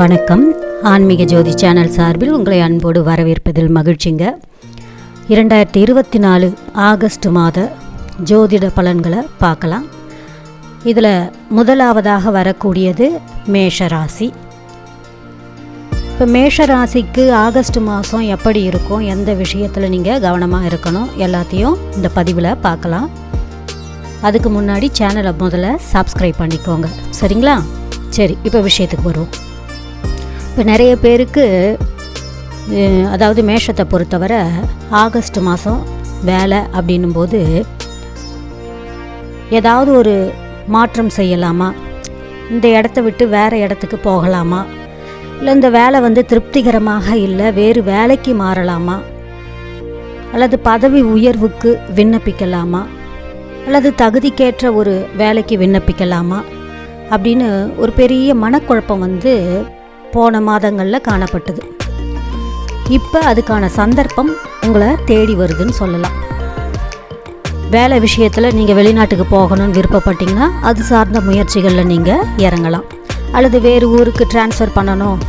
வணக்கம். ஆன்மீக ஜோதி சேனல் சார்பில் உங்களை அன்போடு வரவேற்பதில் மகிழ்ச்சிங்க. இரண்டாயிரத்தி இருபத்தி நாலு ஆகஸ்ட் மாத ஜோதிட பலன்களை பார்க்கலாம். இதில் முதலாவதாக வரக்கூடியது மேஷ ராசி. இப்போ மேஷ ராசிக்கு ஆகஸ்ட் மாதம் எப்படி இருக்கும் எந்த விஷயத்தில் நீங்கள் கவனமாக இருக்கணும் எல்லாத்தையும் இந்த பதிவில் பார்க்கலாம். அதுக்கு முன்னாடி சேனலை முதல்ல சப்ஸ்கிரைப் பண்ணிக்கோங்க. சரிங்களா? சரி இப்போ விஷயத்துக்கு வருவோம். இப்போ நிறைய பேருக்கு அதாவது மேஷத்தை பொறுத்தவரை ஆகஸ்ட் மாதம் வேலை அப்படின்னும் போது ஏதாவது ஒரு மாற்றம் செய்யலாமா? இந்த இடத்த விட்டு வேறு இடத்துக்கு போகலாமா? இல்லை இந்த வேலை வந்து திருப்திகரமாக இல்லை வேறு வேலைக்கு மாறலாமா? அல்லது பதவி உயர்வுக்கு விண்ணப்பிக்கலாமா? அல்லது தகுதிக்கேற்ற ஒரு வேலைக்கு விண்ணப்பிக்கலாமா? அப்படின்னு ஒரு பெரிய மனக்குழப்பம் வந்து போன மாதங்களில் காணப்பட்டது. இப்போ அதுக்கான சந்தர்ப்பம் உங்களை தேடி வருதுன்னு சொல்லலாம். வேலை விஷயத்தில் நீங்கள் வெளிநாட்டுக்கு போகணும்னு விருப்பப்பட்டீங்கன்னா அது சார்ந்த முயற்சிகளில் நீங்கள் இறங்கலாம். அல்லது வேறு ஊருக்கு ட்ரான்ஸ்ஃபர் பண்ணணும்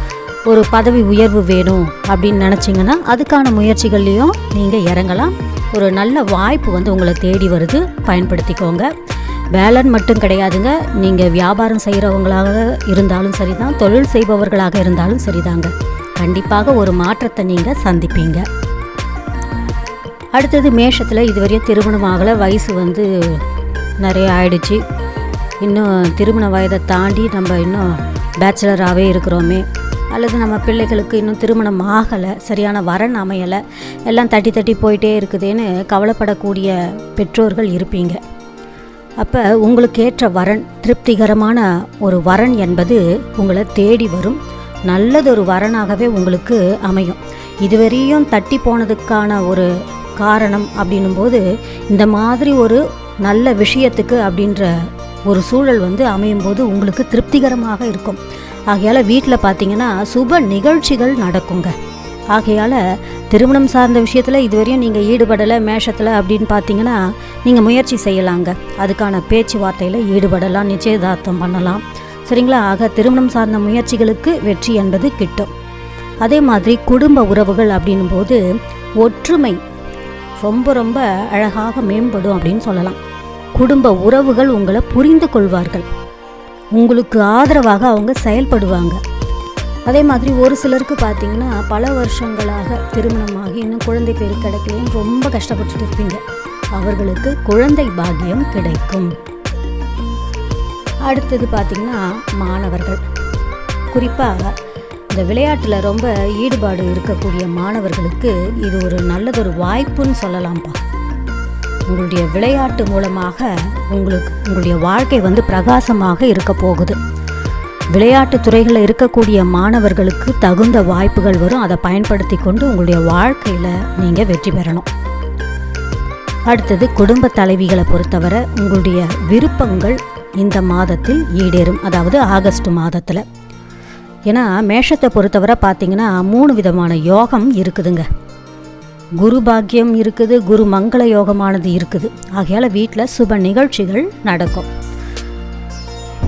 ஒரு பதவி உயர்வு வேணும் அப்படின்னு நினச்சிங்கன்னா அதுக்கான முயற்சிகள்லேயும் நீங்கள் இறங்கலாம். ஒரு நல்ல வாய்ப்பு வந்து உங்களை தேடி வருது. பயன்படுத்திக்கோங்க. வேலைன்னு மட்டும் கிடையாதுங்க. நீங்கள் வியாபாரம் செய்கிறவங்களாக இருந்தாலும் சரிதான். தொழில் செய்பவர்களாக இருந்தாலும் சரிதாங்க. கண்டிப்பாக ஒரு மாற்றத்தை நீங்கள் சந்திப்பீங்க. அடுத்தது மேஷத்தில் இதுவரையும் திருமணம் ஆகலை. வயசு வந்து நிறைய ஆயிடுச்சு. இன்னும் திருமண வயதை தாண்டி நம்ம இன்னும் பேச்சுலராகவே இருக்கிறோமே. அல்லது நம்ம பிள்ளைகளுக்கு இன்னும் திருமணம் ஆகலை. சரியான வரன் அமையலை. எல்லாம் தட்டி தட்டி போயிட்டே இருக்குதுன்னு கவலைப்படக்கூடிய பெற்றோர்கள் இருப்பீங்க. அப்போ உங்களுக்கு ஏற்ற வரன் திருப்திகரமான ஒரு வரன் என்பது உங்களை தேடி வரும். நல்லதொரு வரனாகவே உங்களுக்கு அமையும். இதுவரையும் தட்டி போனதுக்கான ஒரு காரணம் அப்படின்னும் போது இந்த மாதிரி ஒரு நல்ல விஷயத்துக்கு அப்படின்ற ஒரு சூழல் வந்து அமையும் போது உங்களுக்கு திருப்திகரமாக இருக்கும். ஆகையால் வீட்டில் பார்த்தீங்கன்னா சுப நிகழ்ச்சிகள் நடக்குங்க. ஆகையால் திருமணம் சார்ந்த விஷயத்தில் இதுவரையும் நீங்கள் ஈடுபடலை மேஷத்தில் அப்படின்னு பார்த்தீங்கன்னா நீங்கள் முயற்சி செய்யலாங்க. அதுக்கான பேச்சுவார்த்தையில் ஈடுபடலாம் நிச்சயதார்த்தம் பண்ணலாம். சரிங்களா? ஆக திருமணம் சார்ந்த முயற்சிகளுக்கு வெற்றி என்பது கிட்டும். அதே மாதிரி குடும்ப உறவுகள் அப்படின்னும் போது ஒற்றுமை ரொம்ப ரொம்ப அழகாக மேம்படும் அப்படின்னு சொல்லலாம். குடும்ப உறவுகள் உங்களை புரிந்து கொள்வார்கள். உங்களுக்கு ஆதரவாக அவங்க செயல்படுவாங்க. அதே மாதிரி ஒரு சிலருக்கு பார்த்தீங்கன்னா பல வருஷங்களாக திருமணமாகி இன்னும் குழந்தை பேர் கிடைக்கலையும் ரொம்ப கஷ்டப்பட்டுட்டு இருப்பீங்க. அவர்களுக்கு குழந்தை பாக்கியம் கிடைக்கும். அடுத்தது பார்த்தீங்கன்னா மாணவர்கள். குறிப்பாக இந்த விளையாட்டில் ரொம்ப ஈடுபாடு இருக்கக்கூடிய மாணவர்களுக்கு இது ஒரு நல்லதொரு வாய்ப்புன்னு சொல்லலாம்ப்பா. உங்களுடைய விளையாட்டு மூலமாக உங்களுக்கு உங்களுடைய வாழ்க்கை வந்து பிரகாசமாக இருக்க போகுது. விளையாட்டு துறைகளில் இருக்கக்கூடிய மாணவர்களுக்கு தகுந்த வாய்ப்புகள் வரும். அதை பயன்படுத்தி கொண்டு உங்களுடைய வாழ்க்கையில் நீங்கள் வெற்றி பெறணும். அடுத்தது குடும்ப தலைவிகளை பொறுத்தவரை உங்களுடைய விருப்பங்கள் இந்த மாதத்தில் ஈடேறும். அதாவது ஆகஸ்ட் மாதத்தில். ஏன்னா மேஷத்தை பொறுத்தவரை பார்த்தீங்கன்னா மூணு விதமான யோகம் இருக்குதுங்க. குரு பாக்கியம் இருக்குது குரு மங்கள யோகமானது இருக்குது. ஆகையால் வீட்டில் சுப நிகழ்ச்சிகள் நடக்கும்.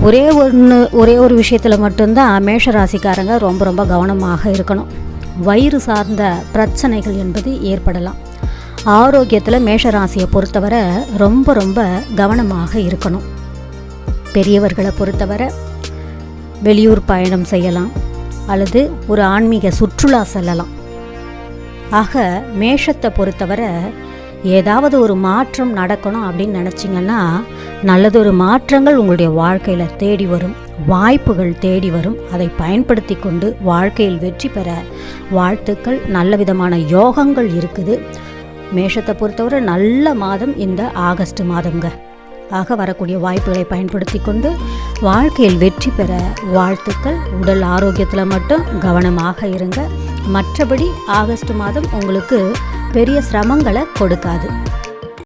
ஒரே ஒன்று ஒரே ஒரு விஷயத்தில் மட்டும்தான் மேஷ ராசிக்காரங்க ரொம்ப ரொம்ப கவனமாக இருக்கணும். வயிறு சார்ந்த பிரச்சனைகள் என்பது ஏற்படலாம். ஆரோக்கியத்தில் மேஷ ராசியை பொறுத்தவரை ரொம்ப ரொம்ப கவனமாக இருக்கணும். பெரியவர்களை பொறுத்தவரை வெளியூர் பயணம் செய்யலாம். அல்லது ஒரு ஆன்மீக சுற்றுலா செல்லலாம். ஆக மேஷத்தை பொறுத்தவரை ஏதாவது ஒரு மாற்றம் நடக்கணும் அப்படின்னு நினச்சிங்கன்னா நல்லதொரு மாற்றங்கள் உங்களுடைய வாழ்க்கையில் தேடி வரும். வாய்ப்புகள் தேடி வரும். அதை பயன்படுத்தி கொண்டு வாழ்க்கையில் வெற்றி பெற வாழ்த்துக்கள். நல்ல விதமான யோகங்கள் இருக்குது. மேஷத்தை பொறுத்தவரை நல்ல மாதம் இந்த ஆகஸ்ட் மாதங்க ஆக வரக்கூடிய வாய்ப்புகளை பயன்படுத்தி கொண்டு வாழ்க்கையில் வெற்றி பெற வாழ்த்துக்கள். உடல் ஆரோக்கியத்தில் மட்டும் கவனமாக இருங்க. மற்றபடி ஆகஸ்ட் மாதம் உங்களுக்கு பெரிய சிரமங்களை கொடுக்காது.